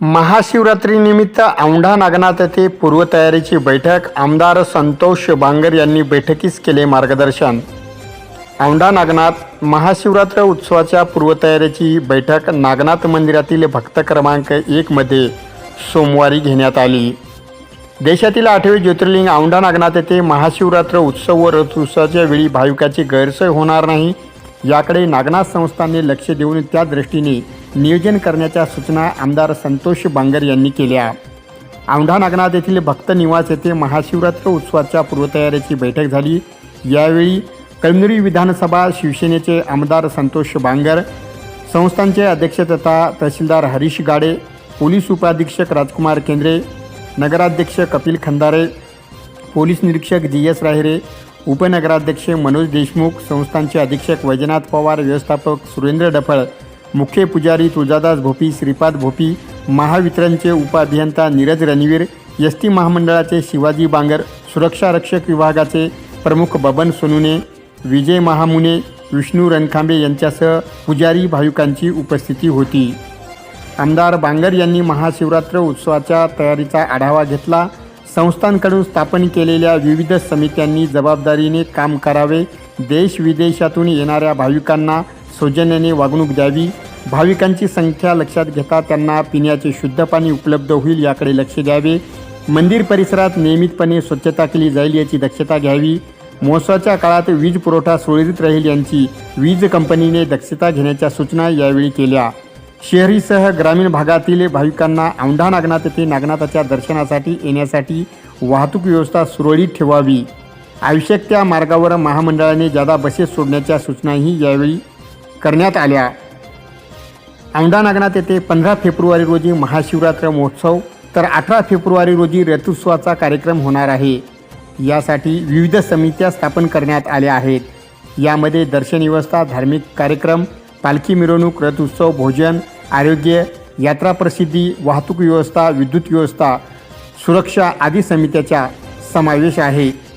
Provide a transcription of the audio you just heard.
महाशिवरात्रीनिमित्त औंढा नागनाथ येथे पूर्वतयारीची बैठक. आमदार संतोष बांगर यांनी बैठकीस केले मार्गदर्शन. औंढा नागनाथ महाशिवरात्र उत्सवाच्या पूर्वतयारीची बैठक नागनाथ मंदिरातील भक्त क्रमांक एकमध्ये सोमवारी घेण्यात आली. देशातील आठवे ज्योतिर्लिंग औंढा नागनाथ येथे महाशिवरात्र उत्सव व रथोत्सवाच्या वेळी भाविकाची गैरसोय होणार नाही याकडे नागनाथ संस्थांनी लक्ष देऊन त्या दृष्टीने नियोजन करण्याच्या सूचना आमदार संतोष बांगर यांनी केल्या. औंढा नागनाथ येथील भक्त निवास येथे महाशिवरात्र उत्सवाच्या पूर्वतयारीची बैठक झाली. यावेळी कळमनुरी विधानसभा शिवसेनेचे आमदार संतोष बांगर संस्थांचे अध्यक्ष तथा तहसीलदार हरीश गाडे पोलीस उपाधीक्षक राजकुमार केंद्रे नगराध्यक्ष कपिल खंदारे पोलीस निरीक्षक जी एस राहिरे उपनगराध्यक्ष मनोज देशमुख संस्थांचे अधीक्षक वैजनाथ पवार व्यवस्थापक सुरेंद्र डफळ मुख्य पुजारी तुळजादास भोपी श्रीपाद भोपी महावितरणचे उपअभियंता नीरज रणवीर एस टी महामंडळाचे शिवाजी बांगर सुरक्षा रक्षक विभागाचे प्रमुख बबन सोनुने विजय महामुने विष्णू रणखांबे यांच्यासह पुजारी भाविकांची उपस्थिती होती. आमदार बांगर यांनी महाशिवरात्र उत्सवाच्या तयारीचा आढावा घेतला. संस्थांकडून स्थापन केलेल्या विविध समित्यांनी जबाबदारीने काम करावे देश विदेशातून येणाऱ्या भाविकांना सौजन्याने वागणूक द्यावी भाविकांची संख्या लक्षात घेता त्यांना पिण्याचे शुद्ध पाणी उपलब्ध होईल याकडे लक्ष द्यावे. मंदिर परिसरात नियमितपणे स्वच्छता केली जाईल याची दक्षता घ्यावी. महोत्सवाच्या काळात वीज पुरवठा सुरळीत राहील यांची वीज कंपनीने दक्षता घेण्याच्या सूचना यावेळी केल्या. शहरीसह ग्रामीण भागातील भाविकांना औंढा नागनाथ येथे नागनाथाच्या दर्शनासाठी येण्यासाठी वाहतूक व्यवस्था सुरळीत ठेवावी. आवश्यक त्या मार्गावर महामंडळाने जादा बसेस सोडण्याच्या सूचनाही यावेळी करण्यात आल्या. औंढा नागनाथ येथे पंधरा फेब्रुवारी रोजी महाशिवरात्र महोत्सव. तर अठरा फेब्रुवारी रोजी रथोत्सवाचा कार्यक्रम होणार आहे. यासाठी विविध समित्या स्थापन करण्यात आल्या आहेत. यामध्ये दर्शन व्यवस्था धार्मिक कार्यक्रम पालखी मिरवणूक रथोत्सव भोजन आरोग्य यात्रा प्रसिद्धी वाहतूक व्यवस्था विद्युत व्यवस्था सुरक्षा आदी समित्याचा समावेश आहे.